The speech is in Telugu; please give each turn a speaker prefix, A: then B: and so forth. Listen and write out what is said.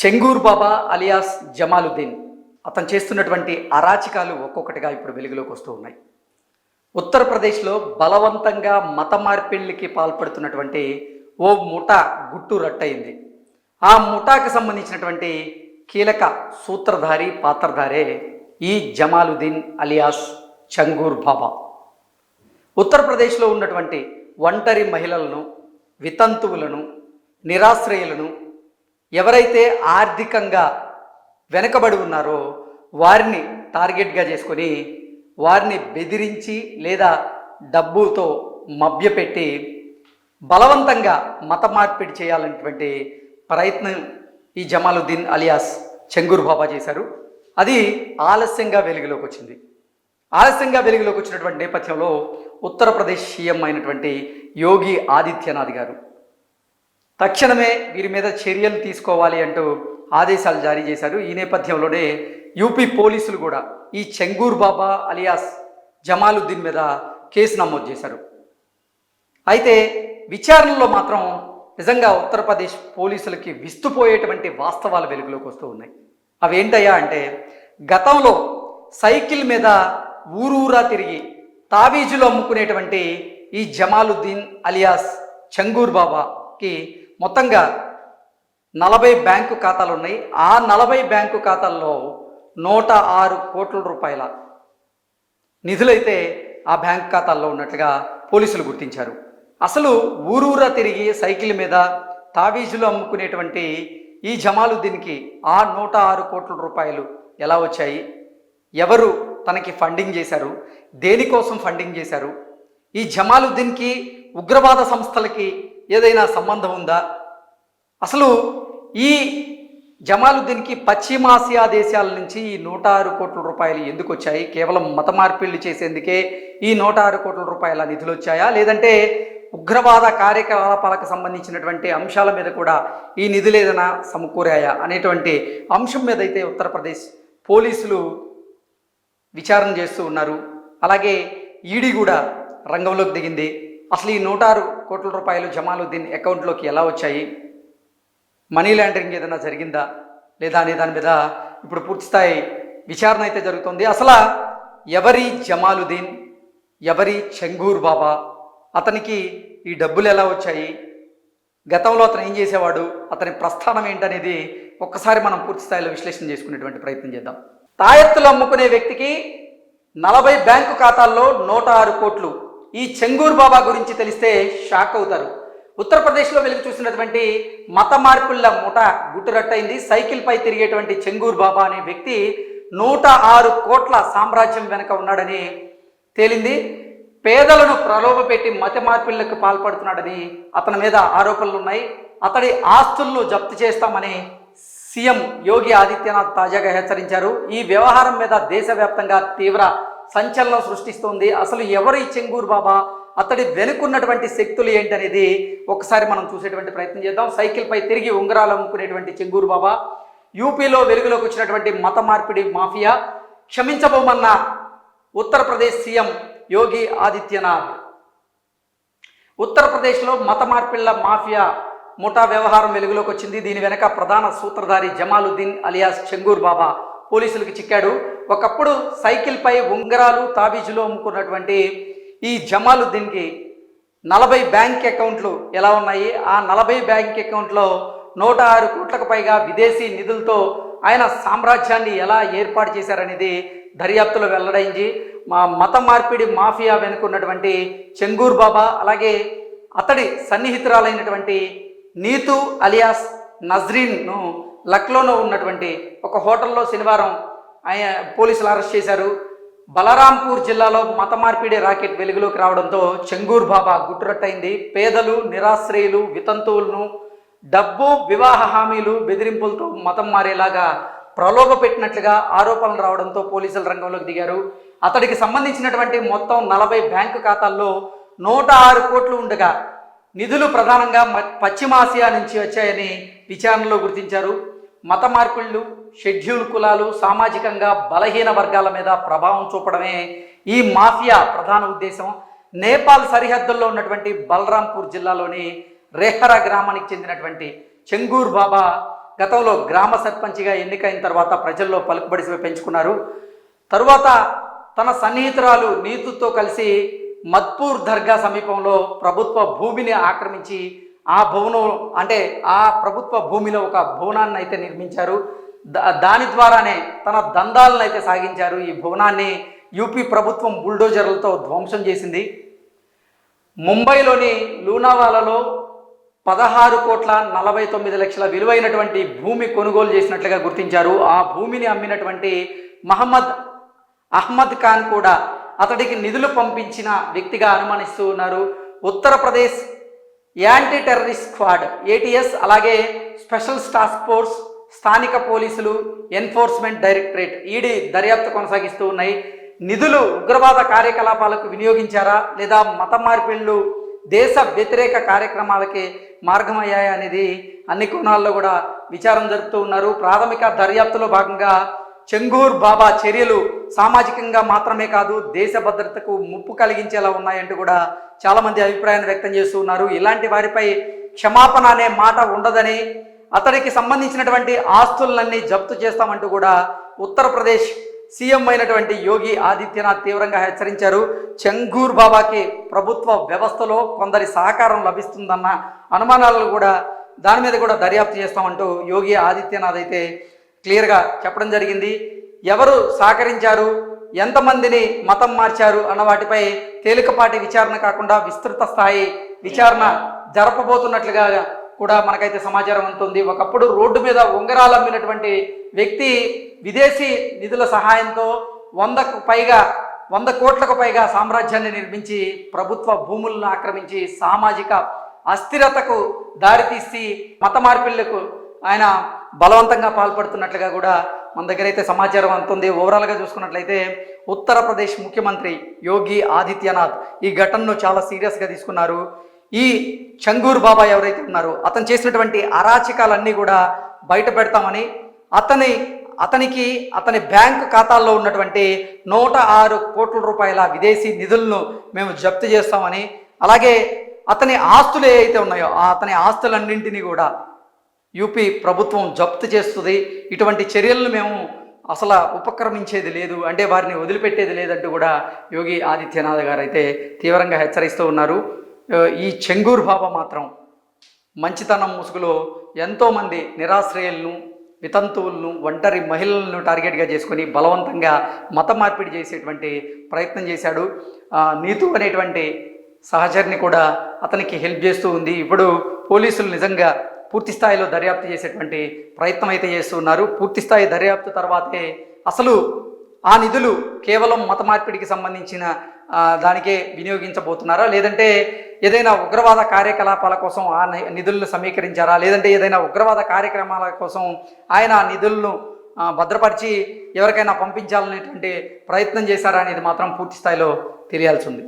A: చెంగూర్ బాబా అలియాస్ జమాలుద్దీన్ అతను చేస్తున్నటువంటి అరాచకాలు ఒక్కొక్కటిగా ఇప్పుడు వెలుగులోకి వస్తూ ఉన్నాయి. ఉత్తరప్రదేశ్లో బలవంతంగా మత మార్పిళ్ళకి పాల్పడుతున్నటువంటి ఓ ముఠా గుట్టు రట్టయింది. ఆ ముఠాకు సంబంధించినటువంటి కీలక సూత్రధారి పాత్రధారే ఈ జమాలుద్దీన్ అలియాస్ చంగూర్ బాబా. ఉత్తరప్రదేశ్లో ఉన్నటువంటి ఒంటరి మహిళలను వితంతువులను నిరాశ్రయులను ఎవరైతే ఆర్థికంగా వెనకబడి ఉన్నారో వారిని టార్గెట్గా చేసుకొని వారిని బెదిరించి లేదా డబ్బుతో మభ్యపెట్టి బలవంతంగా మత మార్పిడి చేయాలనేటువంటి ప్రయత్నం ఈ జమాలుద్దీన్ అలియాస్ చెంగూర్ బాబా చేశారు. అది ఆలస్యంగా వెలుగులోకి వచ్చింది. ఆలస్యంగా వెలుగులోకి వచ్చినటువంటి నేపథ్యంలో ఉత్తరప్రదేశ్ సీఎం అయినటువంటి యోగి ఆదిత్యనాథ్ గారు తక్షణమే వీరి మీద చర్యలు తీసుకోవాలి అంటూ ఆదేశాలు జారీ చేశారు. ఈ నేపథ్యంలోనే యూపీ పోలీసులు కూడా ఈ చెంగూర్ బాబా అలియాస్ జమాలుద్దీన్ మీద కేసు నమోదు చేశారు. అయితే విచారణలో మాత్రం నిజంగా ఉత్తరప్రదేశ్ పోలీసులకి విస్తుపోయేటువంటి వాస్తవాలు వెలుగులోకి వస్తూ ఉన్నాయి. అవి ఏంటయ్యా అంటే గతంలో సైకిల్ మీద ఊరూరా తిరిగి తావీజులో అమ్ముకునేటువంటి ఈ జమాలుద్దీన్ అలియాస్ చంగూర్ బాబాకి మొత్తంగా నలభై బ్యాంకు ఖాతాలు ఉన్నాయి. ఆ నలభై బ్యాంకు ఖాతాల్లో నూట ఆరు కోట్ల రూపాయల నిధులైతే ఆ బ్యాంక్ ఖాతాల్లో ఉన్నట్లుగా పోలీసులు గుర్తించారు. అసలు ఊరూరా తిరిగి సైకిల్ మీద తావీజులు అమ్ముకునేటువంటి ఈ జమాలుద్దీన్కి ఆ నూట ఆరు కోట్ల రూపాయలు ఎలా వచ్చాయి? ఎవరు తనకి ఫండింగ్ చేశారు? దేనికోసం ఫండింగ్ చేశారు? ఈ జమాలుద్దీన్కి ఉగ్రవాద సంస్థలకి ఏదైనా సంబంధం ఉందా? అసలు ఈ జమాలుద్దీన్కి పశ్చిమాసియా దేశాల నుంచి ఈ నూట ఆరు కోట్ల రూపాయలు ఎందుకు వచ్చాయి? కేవలం మత మార్పిళ్ళు చేసేందుకే ఈ నూట ఆరు కోట్ల రూపాయల నిధులు వచ్చాయా? లేదంటే ఉగ్రవాద కార్యకలాపాలకు సంబంధించినటువంటి అంశాల మీద కూడా ఈ నిధులు ఏదైనా సమకూరాయా? అనేటువంటి అంశం మీద అయితే ఉత్తరప్రదేశ్ పోలీసులు విచారణ చేస్తూ ఉన్నారు. అలాగే ఈడీ కూడా రంగంలోకి దిగింది. అసలు ఈ నూట ఆరు కోట్ల రూపాయలు జమాలు దీని అకౌంట్లోకి ఎలా వచ్చాయి? మనీ లాండరింగ్ ఏదైనా జరిగిందా? లేదా అనే దాని మీద ఇప్పుడు పూర్తిస్థాయి విచారణ అయితే జరుగుతుంది. అసలు ఎవరి జమాలుద్దీన్ ఎవరి చెంగూర్ బాబా అతనికి ఈ డబ్బులు ఎలా వచ్చాయి? గతంలో అతను ఏం చేసేవాడు? అతని ప్రస్థానం ఏంటనేది ఒక్కసారి మనం పూర్తి స్థాయిలో విశ్లేషణ చేసుకునేటువంటి ప్రయత్నం చేద్దాం. తాయెత్తులు అమ్ముకునే వ్యక్తికి నలభై బ్యాంకు ఖాతాల్లో నూట ఆరు కోట్లు ఈ చెంగూర్ బాబా గురించి తెలిస్తే షాక్ అవుతారు. ఉత్తరప్రదేశ్లో వెలుగు చూసినటువంటి మత మార్పుల ముఠ గుట్టురట్టయింది. సైకిల్పై తిరిగేటువంటి చెంగూర్ బాబా అనే వ్యక్తి నూట ఆరు కోట్ల సామ్రాజ్యం వెనుక ఉన్నాడని తేలింది. పేదలను ప్రలోభపెట్టి మత మార్పులకు పాల్పడుతున్నాడని అతని మీద ఆరోపణలు ఉన్నాయి. అతడి ఆస్తులను జప్తు చేస్తామని సీఎం యోగి ఆదిత్యనాథ్ తాజాగా హెచ్చరించారు. ఈ వ్యవహారం మీద దేశవ్యాప్తంగా తీవ్ర సంచలనం సృష్టిస్తోంది. అసలు ఎవరు ఈ చెంగూరు బాబా? అతడి వెనుకున్నటువంటి శక్తులు ఏంటనేది ఒకసారి మనం చూసేటువంటి ప్రయత్నం చేద్దాం. సైకిల్పై తిరిగి ఉంగరాలు అమ్ముకునేటువంటి చెంగూరు బాబా. యూపీలో వెలుగులోకి వచ్చినటువంటి మత మార్పిడి మాఫియా. క్షమించబోమన్న ఉత్తరప్రదేశ్ సీఎం యోగి ఆదిత్యనాథ్. ఉత్తరప్రదేశ్లో మత మార్పిళ్ళ మాఫియా ముఠా వ్యవహారం వెలుగులోకి వచ్చింది. దీని వెనక ప్రధాన సూత్రధారి జమాలుద్దీన్ అలియాస్ చెంగూర్ బాబా పోలీసులకు చిక్కాడు. ఒకప్పుడు సైకిల్పై ఉంగరాలు తాబీజులు అమ్ముకున్నటువంటి ఈ జమాలుద్దీన్కి నలభై బ్యాంక్ అకౌంట్లు ఎలా ఉన్నాయి? ఆ నలభై బ్యాంక్ అకౌంట్లో నూట ఆరు కోట్లకు పైగా విదేశీ నిధులతో ఆయన సామ్రాజ్యాన్ని ఎలా ఏర్పాటు చేశారనేది దర్యాప్తులో వెల్లడైంది. మా మత మార్పిడి మాఫియా వెనుకున్నటువంటి చెంగూర్ బాబా అలాగే అతడి సన్నిహితురాలైనటువంటి నీతు అలియాస్ నజ్రీన్ను లక్లోలో ఉన్నటువంటి ఒక హోటల్లో శనివారం ఆయన పోలీసులు అరెస్ట్ చేశారు. బలరాంపూర్ జిల్లాలో మత మార్పిడి రాకెట్ వెలుగులోకి రావడంతో చెంగూర్ బాబా గుట్టురట్టయింది. పేదలు నిరాశ్రయులు వితంతువులను డబ్బు వివాహ హామీలు బెదిరింపులతో మతం మారేలాగా ప్రలోభ పెట్టినట్లుగా ఆరోపణలు రావడంతో పోలీసులు రంగంలోకి దిగారు. అతడికి సంబంధించినటువంటి మొత్తం నలభై బ్యాంకు ఖాతాల్లో నూట ఆరు కోట్లు ఉండగా నిధులు ప్రధానంగా మ- పశ్చిమాసియా నుంచి వచ్చాయని విచారణలో గుర్తించారు. మత మార్పిళ్ళు షెడ్యూల్ కులాలు సామాజికంగా బలహీన వర్గాల మీద ప్రభావం చూపడమే ఈ మాఫియా ప్రధాన ఉద్దేశం. నేపాల్ సరిహద్దుల్లో ఉన్నటువంటి బలరాంపూర్ జిల్లాలోని రేహరా గ్రామానికి చెందినటువంటి చెంగూర్ బాబా గతంలో గ్రామ సర్పంచ్గా ఎన్నికైన తర్వాత ప్రజల్లో పలుకుబడి పెంచుకున్నారు. తరువాత తన సన్నిహితురాలు నీతుతో కలిసి మత్పూర్ దర్గా సమీపంలో ప్రభుత్వ భూమిని ఆక్రమించి ఆ భవనం అంటే ఆ ప్రభుత్వ భూమిలో ఒక భవనాన్ని అయితే నిర్మించారు. దాని ద్వారానే తన దందాలను అయితే సాగించారు. ఈ భవనాన్ని యూపీ ప్రభుత్వం బుల్డోజర్లతో ధ్వంసం చేసింది. ముంబైలోని లూనావాలలో పదహారు కోట్ల నలభై తొమ్మిది లక్షల విలువైనటువంటి భూమి కొనుగోలు చేసినట్లుగా గుర్తించారు. ఆ భూమిని అమ్మినటువంటి మహమ్మద్ అహ్మద్ ఖాన్ కూడా అతడికి నిధులు పంపించిన వ్యక్తిగా అనుమానిస్తూ ఉన్నారు. Uttar Pradesh anti terrorist squad ATS అలాగే స్పెషల్ టాస్క్ ఫోర్స్ స్థానిక పోలీసులు ఎన్ఫోర్స్మెంట్ డైరెక్టరేట్ ఈడీ దర్యాప్తు కొనసాగిస్తూ ఉన్నాయి. నిధులు ఉగ్రవాద కార్యకలాపాలకు వినియోగించారా? లేదా మత మార్పిళ్ళు దేశ వ్యతిరేక కార్యక్రమాలకి మార్గమయ్యాయా అనేది అన్ని కోణాల్లో కూడా విచారం జరుపుతూ ఉన్నారు. ప్రాథమిక దర్యాప్తులో భాగంగా చెంగూర్ బాబా చర్యలు సామాజికంగా మాత్రమే కాదు దేశ భద్రతకు ముప్పు కలిగించేలా ఉన్నాయంటూ కూడా చాలామంది అభిప్రాయాన్ని వ్యక్తం చేస్తూ ఉన్నారు. ఇలాంటి వారిపై క్షమాపణ అనే మాట ఉండదని అతడికి సంబంధించినటువంటి ఆస్తులన్నీ జప్తు చేస్తామంటూ కూడా ఉత్తరప్రదేశ్ సీఎం అయినటువంటి యోగి ఆదిత్యనాథ్ తీవ్రంగా హెచ్చరించారు. చెంగూర్ బాబాకి ప్రభుత్వ వ్యవస్థలో కొందరి సహకారం లభిస్తుందన్న అనుమానాలను కూడా దాని మీద కూడా దర్యాప్తు చేస్తామంటూ యోగి ఆదిత్యనాథ్ అయితే క్లియర్గా చెప్పడం జరిగింది. ఎవరు సహకరించారు? ఎంతమందిని మతం మార్చారు? అన్న వాటిపై తేలికపాటి విచారణ కాకుండా విస్తృత స్థాయి విచారణ జరపబోతున్నట్లుగా కూడా మనకైతే సమాచారం ఉంటుంది ఒకప్పుడు రోడ్డు మీద ఉంగరాలు అమ్మినటువంటి వ్యక్తి విదేశీ నిధుల సహాయంతో వందకు పైగా వంద కోట్లకు పైగా సామ్రాజ్యాన్ని నిర్మించి ప్రభుత్వ భూములను ఆక్రమించి సామాజిక అస్థిరతకు దారితీసి మత మార్పిళ్ళకు ఆయన బలవంతంగా పాల్పడుతున్నట్లుగా కూడా మన దగ్గర అయితే సమాచారం అందుతుంది. ఓవరాల్గా చూసుకున్నట్లయితే ఉత్తరప్రదేశ్ ముఖ్యమంత్రి యోగి ఆదిత్యనాథ్ ఈ ఘటనను చాలా సీరియస్గా తీసుకున్నారు. ఈ చంగూర్ బాబా ఎవరైతే ఉన్నారో అతను చేసినటువంటి అరాచకాలన్నీ కూడా బయట పెడతామని అతని అతనికి అతని బ్యాంకు ఖాతాల్లో ఉన్నటువంటి నూట ఆరు కోట్ల రూపాయల విదేశీ నిధులను మేము జప్తు చేస్తామని అలాగే అతని ఆస్తులు ఏవైతే ఉన్నాయో అతని ఆస్తులన్నింటినీ కూడా యూపీ ప్రభుత్వం జప్తు చేస్తుంది. ఇటువంటి చర్యలను మేము అసలు ఉపక్రమించేది లేదు. అంటే వారిని వదిలిపెట్టేది లేదంటూ కూడా యోగి ఆదిత్యనాథ్ గారు అయితే తీవ్రంగా హెచ్చరిస్తూ ఉన్నారు. ఈ చెంగూర్ బాబా మాత్రం మంచితనం ముసుగులో ఎంతోమంది నిరాశ్రయులను వితంతువులను ఒంటరి మహిళలను టార్గెట్గా చేసుకొని బలవంతంగా మత మార్పిడి చేసేటువంటి ప్రయత్నం చేశాడు. నీతు అనేటువంటి సహచరిని కూడా అతనికి హెల్ప్ చేస్తూ ఉంది. ఇప్పుడు పోలీసులు నిజంగా పూర్తి స్థాయిలో దర్యాప్తు చేసేటువంటి ప్రయత్నం అయితే చేస్తూ ఉన్నారు పూర్తి స్థాయి దర్యాప్తు తర్వాతే అసలు ఆ నిధులు కేవలం మత మార్పిడికి సంబంధించిన దానికే వినియోగించబోతున్నారా? లేదంటే ఏదైనా ఉగ్రవాద కార్యకలాపాల కోసం ఆ నిధులను సమీకరించారా? లేదంటే ఏదైనా ఉగ్రవాద కార్యక్రమాల కోసం ఆయన ఆ నిధులను భద్రపరిచి ఎవరికైనా పంపించాలనేటువంటి ప్రయత్నం చేశారా అనేది మాత్రం పూర్తి స్థాయిలో తెలియాల్సి ఉంది.